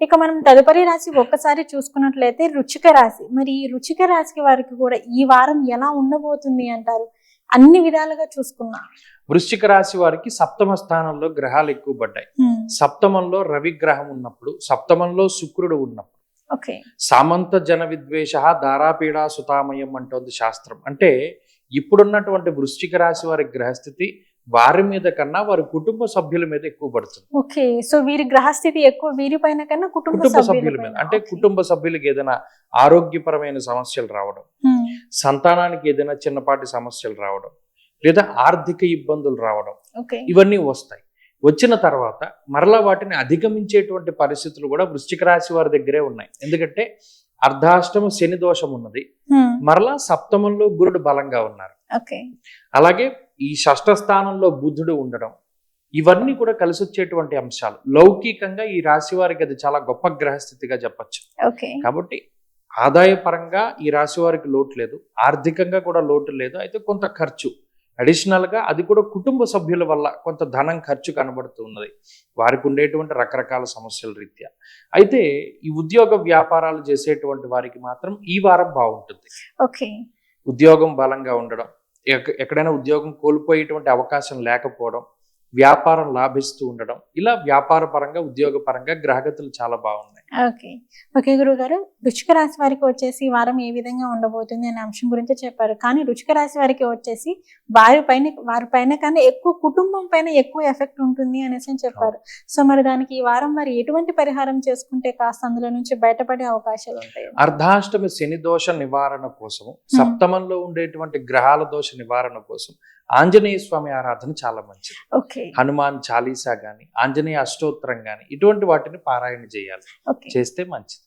ఇక మనం తదుపరి రాశి ఒక్కసారి చూసుకున్నట్లయితే రుచిక రాశి. మరి ఈ రుచిక రాశి వారికి కూడా ఈ వారం ఎలా ఉండబోతుంది అంటారు? అన్ని విధాలుగా చూసుకున్నా వృశ్చిక రాశి వారికి సప్తమ స్థానంలో గ్రహాలు ఎక్కువ పడ్డాయి. సప్తమంలో రవి గ్రహం ఉన్నప్పుడు సప్తమంలో శుక్రుడు ఉన్నప్పుడు. ఓకే. సామంత జన విద్వేష దారాపీడా సుతామయం అంటోంది శాస్త్రం. అంటే ఇప్పుడున్నటువంటి వృశ్చిక రాశి వారి గ్రహస్థితి వారి మీద కన్నా వారి కుటుంబ సభ్యుల మీద ఎక్కువ పడుతుంది ఓకే సో వీరి గ్రహస్థితి ఎక్కువ వీరి పైన కన్నా కుటుంబ కుటుంబ సభ్యుల మీద. అంటే. కుటుంబ సభ్యులకి ఏదైనా ఆరోగ్యపరమైన సమస్యలు రావడం. సంతానానికి ఏదైనా చిన్నపాటి సమస్యలు రావడం లేదా ఆర్థిక ఇబ్బందులు రావడం ఓకే ఇవన్నీ వస్తాయి వచ్చిన తర్వాత మరలా వాటిని అధిగమించేటువంటి పరిస్థితులు కూడా వృశ్చిక రాశి వారి దగ్గరే ఉన్నాయి ఎందుకంటే అర్ధాష్టమ శని దోషం ఉన్నది. హ్మ్. మరలా సప్తమంలో గురుడు బలంగా ఉన్నారు. అలాగే ఈ షష్ఠ స్థానంలో బుధుడు ఉండడం ఇవన్నీ కూడా కలిసి వచ్చేటువంటి అంశాలు. లౌకికంగా ఈ రాశి వారికి అది చాలా గొప్ప గ్రహస్థితిగా చెప్పొచ్చు. కాబట్టి ఆదాయపరంగా ఈ రాశి వారికి లోటు లేదు. ఆర్థికంగా కూడా లోటు లేదు. అయితే కొంత ఖర్చు. అడిషనల్గా అది కూడా కుటుంబ సభ్యుల వల్ల కొంత ధనం ఖర్చు కనబడుతూ ఉన్నది వారికి ఉండేటువంటి రకరకాల సమస్యల రీత్యా. అయితే ఈ ఉద్యోగ వ్యాపారాలు చేసేటువంటి వారికి మాత్రం ఈ వారం బాగుంటుంది. ఓకే. ఉద్యోగం బలంగా ఉండడం ఎక్క- ఎక్కడైనా ఉద్యోగం కోల్పోయేటువంటి అవకాశం లేకపోవడం వ్యాపారం లాభిస్తూ ఉండడం. ఇలా వ్యాపార పరంగా ఉద్యోగ పరంగా గ్రహగతులు చాలా బాగున్నాయి. ఓకే. ఓకే గురువు గారు రుచిక రాశి వారికి వచ్చేసి ఈ వారం ఏ విధంగా ఉండబోతుంది అనే అంశం గురించి చెప్పారు. కానీ రుచిక రాశి వారికి వచ్చేసి వారి పైన వారి పైన కన్నా ఎక్కువ కుటుంబం పైన ఎక్కువ ఎఫెక్ట్ ఉంటుంది అనేసి అని చెప్పారు. సో మరి దానికి ఈ వారం మరి ఎటువంటి పరిహారం చేసుకుంటే కాస్త అందులో నుంచి బయటపడే అవకాశాలు ఉంటాయి? అర్ధాష్టమి శని దోష నివారణ కోసము సప్తమంలో ఉండేటువంటి గ్రహాల దోష నివారణ కోసం ఆంజనేయ స్వామి ఆరాధన చాలా మంచిది. ఓకే. హనుమాన్ చాలీసా గాని ఆంజనేయ అష్టోత్తరం గాని ఇటువంటి వాటిని పారాయణ చేయాలి. చేస్తే మంచిది.